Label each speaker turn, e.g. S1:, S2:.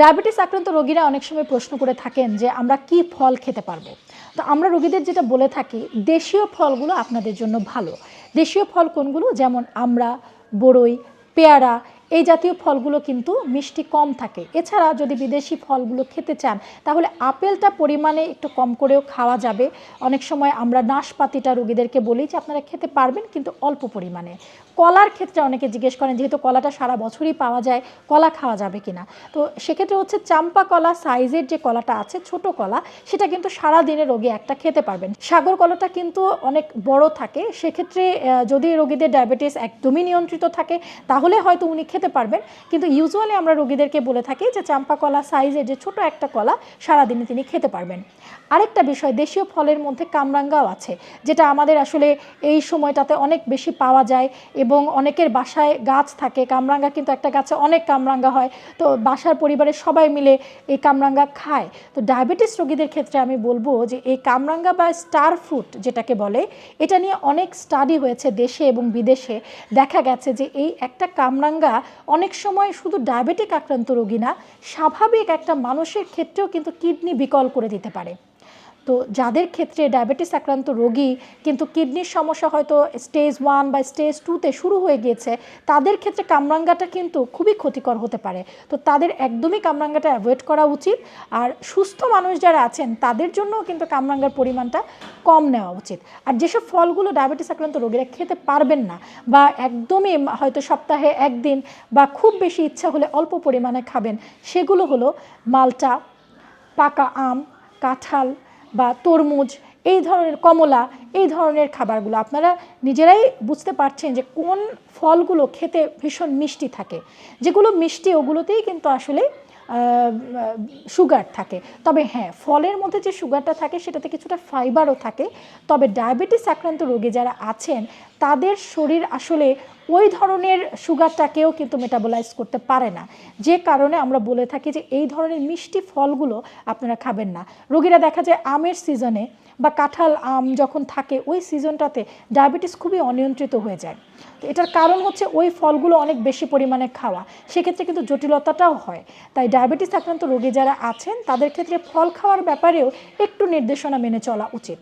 S1: Diabetes আক্রান্ত রোগীরা অনেক সময় প্রশ্ন করে থাকেন যে আমরা কি ফল খেতে পারব? তো আমরা রোগীদের যেটা বলে থাকি, দেশীয় ফলগুলো আপনাদের জন্য ভালো। দেশীয় ফল কোনগুলো? যেমন আমরা, বড়ই, পেয়ারা এই জাতীয় ফলগুলো কিন্তু মিষ্টি কম থাকে। এছাড়া যদি বিদেশি ফলগুলো খেতে চান, তাহলে আপেলটা পরিমাণে একটু কম করেও খাওয়া যাবে। অনেক সময় আমরা নাশপাতিটা রোগীদেরকে বলি যে, আপনারা খেতে পারবেন কিন্তু অল্প পরিমাণে। কলার ক্ষেত্রে অনেকে জিজ্ঞেস করেন, যেহেতু কলাটা সারা বছরই পাওয়া যায়, কলা খাওয়া যাবে কিনা? তো সেক্ষেত্রে হচ্ছে চাম্পা কলা সাইজের যে কলাটা আছে, ছোট কলা, সেটা কিন্তু সারা দিনে রোগী একটা খেতে পারবেন। সাগর কলাটা কিন্তু অনেক বড় থাকে। সেক্ষেত্রে যদি রোগীদের ডায়াবেটিস একদমই নিয়ন্ত্রিত থাকে, তাহলে হয়তো উনি খেতে পারবেন। কিন্তু ইউজুয়ালি আমরা রোগীদেরকে বলে থাকি যে চাম্পা কলা সাইজের যে ছোট একটা কলা, সারাদিনে তিনি খেতে পারবেন। আরেকটা বিষয়, দেশীয় ফলের মধ্যে কামরাঙ্গাও আছে, যেটা আমাদের আসলে এই সময়টাতে অনেক বেশি পাওয়া যায় এবং অনেকের বাসায় গাছ থাকে, কামরাঙ্গা কিন্তু একটা গাছে অনেক কামরাঙ্গা হয়। তো বাসার পরিবারের সবাই মিলে এই কামরাঙ্গা খায়। তো ডায়াবেটিস রোগীদের ক্ষেত্রে আমি বলব যে এই কামরাঙ্গা বা স্টার ফ্রুট যেটাকে বলে, এটা নিয়ে অনেক স্টাডি হয়েছে দেশে এবং বিদেশে। দেখা গেছে যে এই একটা কামরাঙ্গা অনেক সময় শুধু ডায়াবেটিক আক্রান্ত রোগী না, স্বাভাবিক একটা মানুষের ক্ষেত্রেও কিন্তু কিডনি বিকল করে দিতে পারে। তো যাদের ক্ষেত্রে ডায়াবেটিস আক্রান্ত রোগী, কিন্তু কিডনির সমস্যা হয়তো স্টেজ ওয়ান বা স্টেজ টুতে শুরু হয়ে গিয়েছে, তাদের ক্ষেত্রে কামরাঙ্গাটা কিন্তু খুবই ক্ষতিকর হতে পারে। তো তাদের একদমই কামরাঙ্গাটা অ্যাভয়েড করা উচিত। আর সুস্থ মানুষ যারা আছেন, তাদের জন্যও কিন্তু কামরাঙ্গার পরিমাণটা কম নেওয়া উচিত। আর যেসব ফলগুলো ডায়াবেটিস আক্রান্ত রোগীরা খেতে পারবেন না, বা একদমই হয়তো সপ্তাহে একদিন, বা খুব বেশি ইচ্ছা হলে অল্প পরিমাণে খাবেন, সেগুলো হলো মালটা, পাকা আম, কাঁঠাল বা তরমুজ এই ধরনের কমলা, এই ধরনের খাবারগুলো আপনারা নিজেরাই বুঝতে পারছেন যে কোন ফলগুলো খেতে ভীষণ মিষ্টি থাকে। যেগুলো মিষ্টি ওগুলোতেই কিন্তু আসলে সুগার থাকে। তবে হ্যাঁ ফলের মধ্যে যে সুগারটা থাকে সেটাতে কিছুটা ফাইবারও থাকে। তবে ডায়াবেটিস আক্রান্ত রোগী যারা আছেন, তাদের শরীর আসলে ওই ধরনের সুগারটাকেও কিন্তু মেটাবোলাইজ করতে পারে না। যে কারণে আমরা বলে থাকি যে এই ধরনের মিষ্টি ফলগুলো আপনারা খাবেন না। রোগীরা দেখা যায় আমের সিজনে বা কাঁঠাল আম যখন থাকে, ওই সিজনটাতে ডায়াবেটিস খুবই অনিয়ন্ত্রিত হয়ে যায়। তো এটার কারণ হচ্ছে ওই ফলগুলো অনেক বেশি পরিমাণে খাওয়া। সেক্ষেত্রে কিন্তু জটিলতাটাও হয়। তাই ডায়াবেটিস আক্রান্ত রোগী যারা আছেন, তাদের ক্ষেত্রে ফল খাওয়ার ব্যাপারেও একটু নির্দেশনা মেনে চলা উচিত।